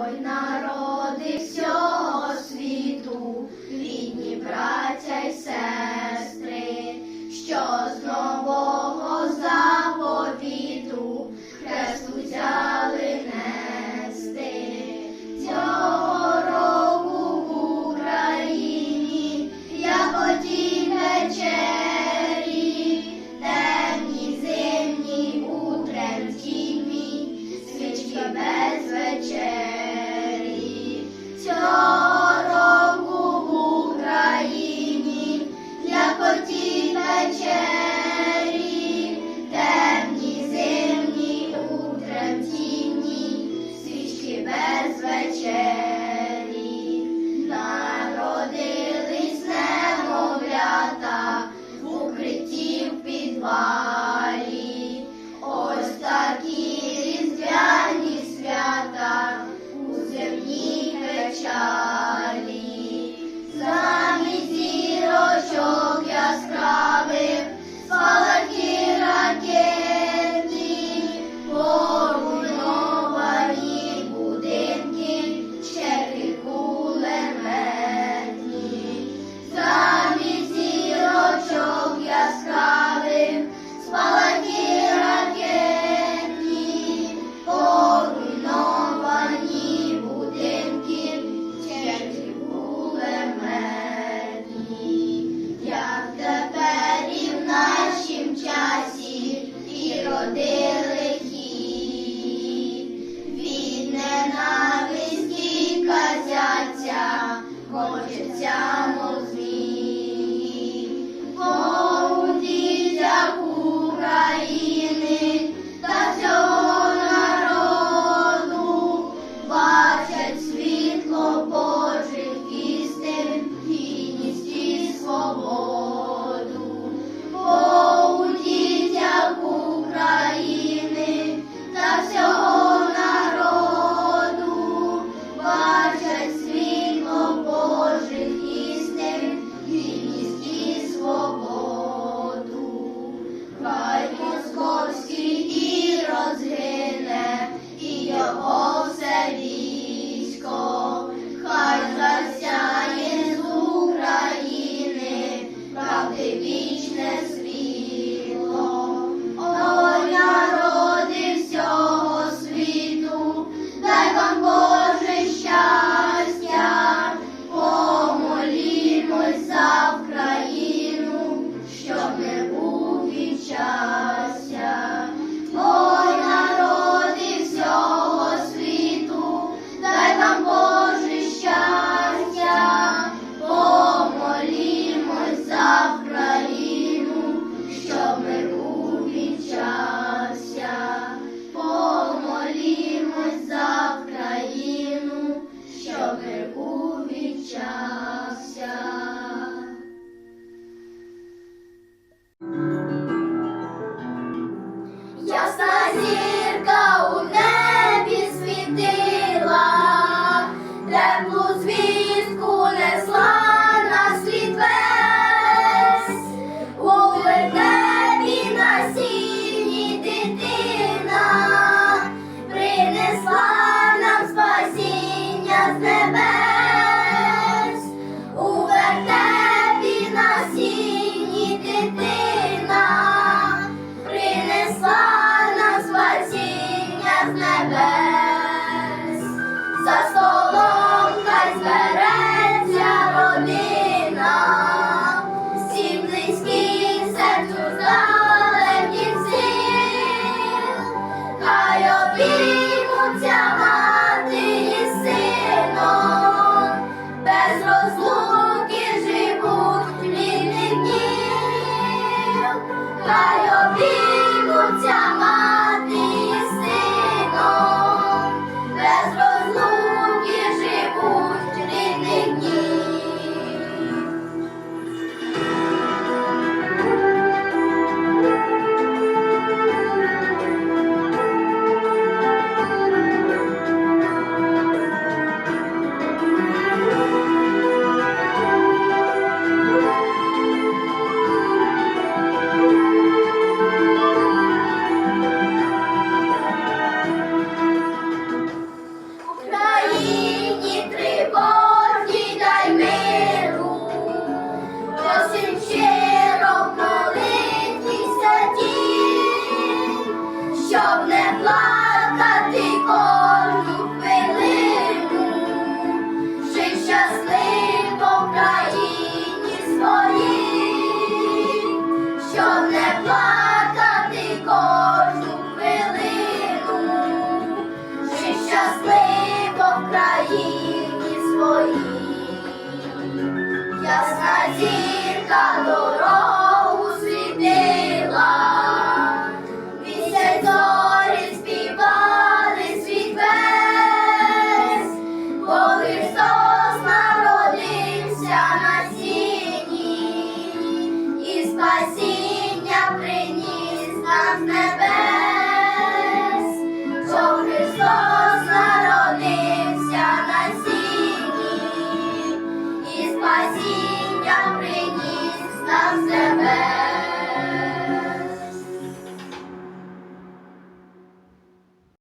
Ой, народи всього світу, щасливо в країні своїй, ясна зірка дорогу світила, місяць зорі світ бо Христос народився на сіні і спасіння.